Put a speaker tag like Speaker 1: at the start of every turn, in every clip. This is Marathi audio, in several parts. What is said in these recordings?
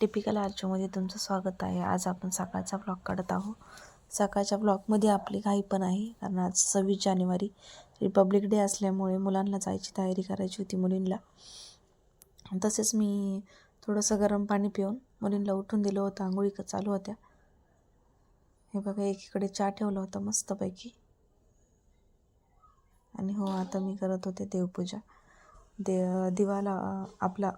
Speaker 1: टिपिकल आर्चोमध्ये तुमचं स्वागत आहे. आज आपण सकाळचा ब्लॉग काढत आहोत. सकाळच्या ब्लॉगमध्ये आपली घाई पण आहे कारण आज सव्वीस जानेवारी. रिपब्लिक डे असल्यामुळे मुलांना जायची तयारी करायची होती मुलींना तसेच मी थोडंसं गरम पाणी पिऊन मुलींना उठून दिलं होतं आंघोळी क- चालू होत्या. हे बघा एकीकडे चहा ठेवला होता मस्तपैकी. आणि हो आता मी करत होते देवपूजा. दे दिवाला आपला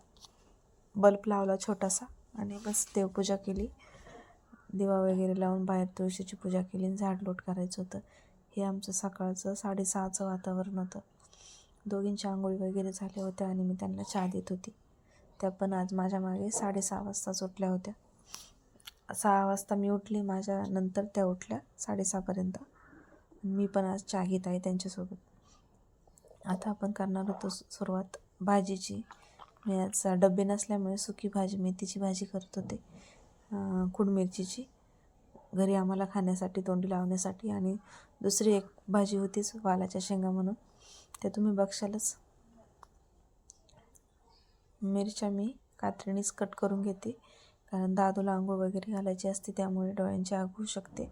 Speaker 1: बल्ब लावला छोटासा. आणि बस देवपूजा केली. दिवा वगैरे लावून बाहेर तुळशीची पूजा केली आणि झाड लोट करायचं होतं. हे आमचं सकाळचं साडेसहाचं वातावरण होतं. दोघींच्या आंघोळी वगैरे झाल्या होत्या आणि मी त्यांना चहा देत होती. त्या पण आज माझ्या मागे साडेसहा वाजता उठल्या होत्या. सहा वाजता मी उठली माझ्या नंतर त्या उठल्या साडेसहापर्यंत. मी पण आज चहा घेत आहे त्यांच्यासोबत. आता आपण करणार होतो सुरुवात भाजीची. मी आज डबे नसल्यामुळे सुकी भाजी मेथीची भाजी करत होते. कुडमिरचीची मिरचीची. घरी आम्हाला खाण्यासाठी तोंडी लावण्यासाठी आणि दुसरी एक भाजी होतीच वालाच्या शेंगा म्हणून. ते तुम्ही बघशालच. मिरच्या मी कात्रीनीच कट करून घेते. कारण दादूला आंघोळ वगैरे घालायची असते त्यामुळे डोळ्यांची आग होऊ शकते.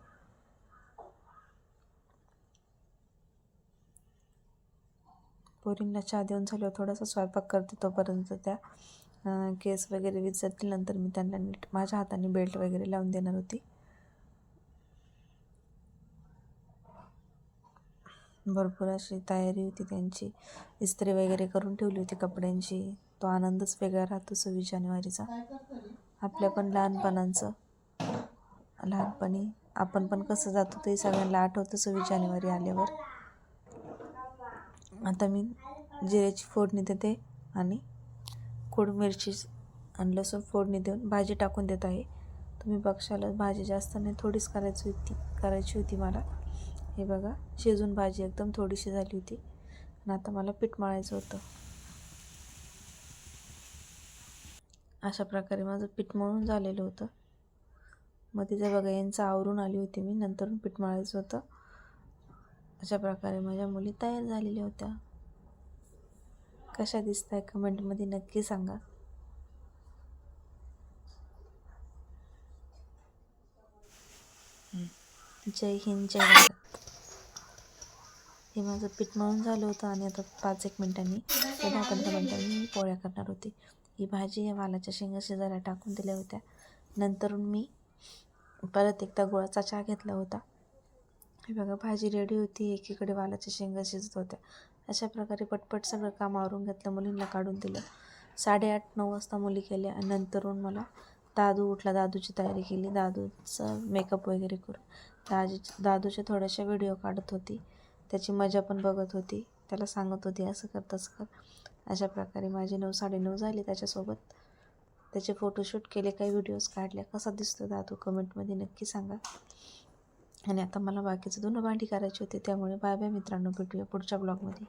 Speaker 1: पोरींना चहा देऊन झाल्यावर थोडासा स्वयंपाक करते तोपर्यंत त्या केस वगैरे विचारतील नंतर मी त्यांना नीट माझ्या हाताने बेल्ट वगैरे लावून देणार होती. भरपूर अशी तयारी होती त्यांची. इस्त्री वगैरे करून ठेवली होती कपड्यांची. तो आनंदच वेगळा राहतो सव्वीस जानेवारीचा. आपल्या पण लहानपणांचं लहानपणी आपण पण कसं जातो ते सगळ्यांना आठवतं सव्वीस जानेवारी आल्यावर. आता मी जिऱ्याची फोडणी देते आणि कोड मिरची आणि लसूण फोडणी देऊन भाजी टाकून देत आहे. तुम्ही बघशालच भाजी जास्त नाही थोडीच करायची होती करायची होती मला. हे बघा शिजून भाजी एकदम थोडीशी झाली होती. आणि आता मला पीठ मळायचं होतं. अशा प्रकारे माझं पीठ मळून झालेलं होतं. मग तिथे बघा यांचं आवरून आली होती मी नंतर पीठ मळायचं होतं. अशा प्रकारे माझ्या मुली तयार झालेल्या होत्या. कशा दिसत आहे कमेंटमध्ये नक्की सांगा. जय हिंद जय भारत. हे माझं पीठ मळून झालं होतं आणि आता पाच एक मिनटांनी दहा पंधरा मिनटांनी मी पोळ्या करणार होती. ही भाजी या वालाच्या शेंगा शिजायला टाकून दिल्या होत्या. नंतर मी परत एकदा गुळाचा चहा घेतला होता. हे बघा भाजी रेडी होती एकीकडे वालाच्या शेंगा शिजत होत्या. अशा प्रकारे पटपट सगळं काम आवरून घेतलं मुलींना काढून दिलं. साडेआठ नऊ वाजता मुली केल्या आणि नंतरून मला दादू उठला दादूची तयारी केली. दादूचं मेकअप वगैरे करून. दाजी दादूचे थोड्याशा व्हिडिओ काढत होती. त्याची मजा पण बघत होती. त्याला सांगत होती असं कर तसं कर. अशा प्रकारे माझे नऊ साडेनऊ झाले त्याच्यासोबत. त्याचे फोटोशूट केले काही व्हिडिओज काढल्या. कसा दिसतो दादू? कमेंटमध्ये नक्की सांगा. आणि आता मला बाकीचं दोन भांडी करायची होती त्यामुळे बाय बाय मित्रांनो भेटूया पुढच्या ब्लॉगमध्ये.